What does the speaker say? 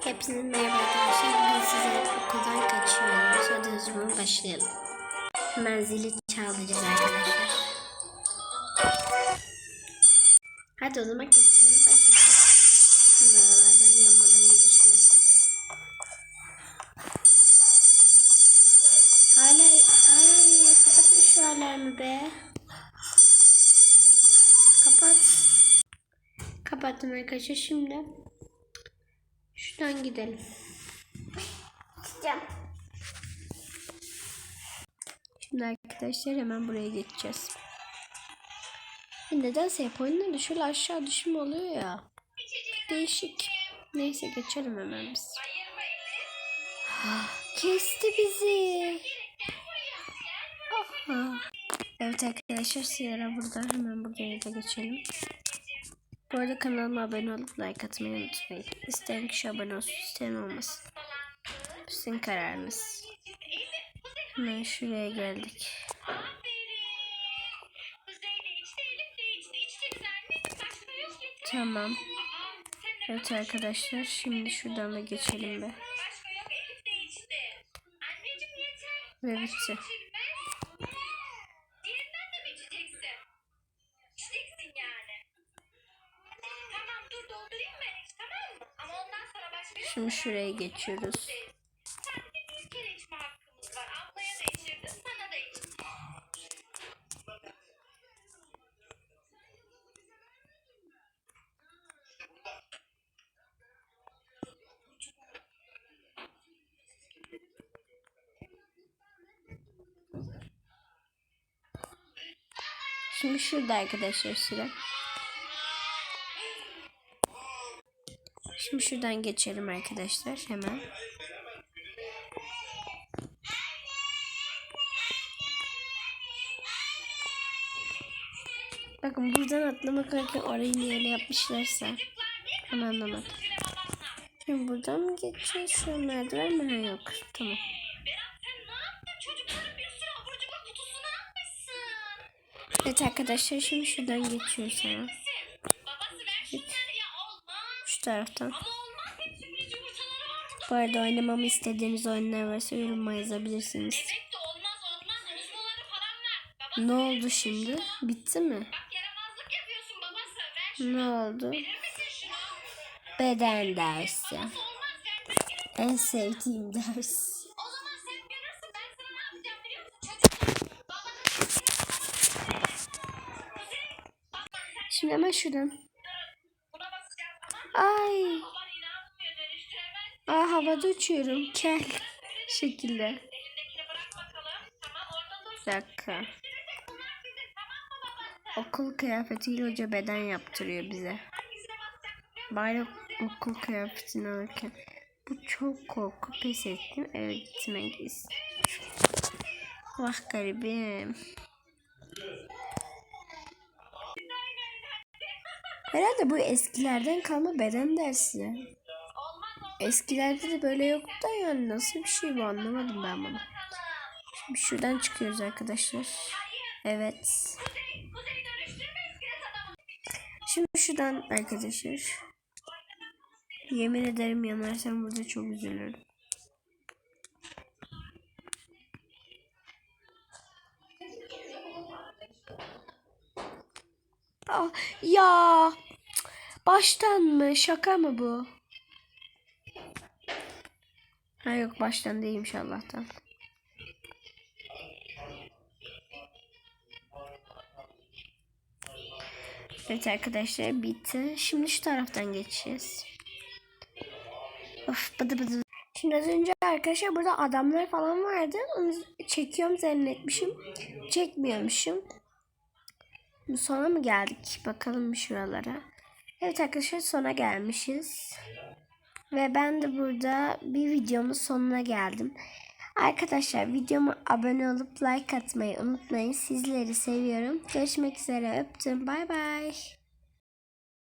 Hepinize merhaba arkadaşlar. Bugün sizlerle okuldan kaçıyoruz. Hadi o zaman başlayalım. Hemen zili çalacağız arkadaşlar. Hadi o zaman geçişimizi başlayalım. Buralardan yanmadan geçeceğiz. Hala ay kapatın şu alarmı be. Kapat. Kapattım arkadaşlar şimdi. Şuradan gidelim. Gideceğim. Şimdi arkadaşlar hemen buraya geçeceğiz. Nedense hep oyunlarda şöyle aşağı düşme oluyor ya. Değişik. Neyse geçelim hemen biz. Ah, Kesti bizi. Aha. Evet arkadaşlar Sierra burada. Hemen buraya da geçelim. Bu arada kanalıma abone olup like atmayı unutmayın. İsteyen kişi abone olsun, isteyen olmasın. Sizin kararınız. Hemen şuraya geldik. Tamam. Evet arkadaşlar şimdi şuradan da geçelim be. Ve bitti. Şimdi şuraya geçiyoruz. Şimdi şurada arkadaşlar sıra. Şimdi şuradan geçelim arkadaşlar hemen. Bakın buradan atlamak varken orayı niye öyle yapmışlarsa ben anlamadım. Şimdi buradan mı geçeceğiz? Şu an merdiven mi? Ha, yok. Tamam. Evet arkadaşlar şimdi şuradan geçiyoruz hemen. Şu taraftan. Bu arada oynamamı istediğiniz oyunlar varsa yoruma yazabilirsiniz. Ne oldu şimdi? Bitti mi? Ne oldu? Beden dersi. En sevdiğim ders. Şimdi hemen şuradan. Ay. Aa havada uçuyorum. Kel. Şekilde. Bir dakika. Okul kıyafetiyle hoca beden yaptırıyor bize. Bari okul kıyafetini alırken. Bu çok korku pes ettim. Eve gitmek istiyorum. Vah garibim. Herhalde bu eskilerden kalma beden dersi. Eskilerde de böyle yoktu da yani nasıl bir şey bu anlamadım ben bunu. Şimdi şuradan çıkıyoruz arkadaşlar. Evet. Şimdi şuradan arkadaşlar. Yemin ederim yanarsam burada çok üzülürüm. Ah, ya baştan mı? Şaka mı bu? Ha yok baştan değilmiş Allah'tan. Evet arkadaşlar bitti. Şimdi şu taraftan geçeceğiz. Of bıdı bıdı. Şimdi az önce arkadaşlar burada adamlar falan vardı. Onu çekiyorum zannetmişim. Çekmiyormuşum. Sona mı geldik? Bakalım bir şuralara. Evet arkadaşlar sona gelmişiz. Ve ben de burada bir videomun sonuna geldim. Arkadaşlar videoma abone olup like atmayı unutmayın. Sizleri seviyorum. Görüşmek üzere öptüm. Bay bay.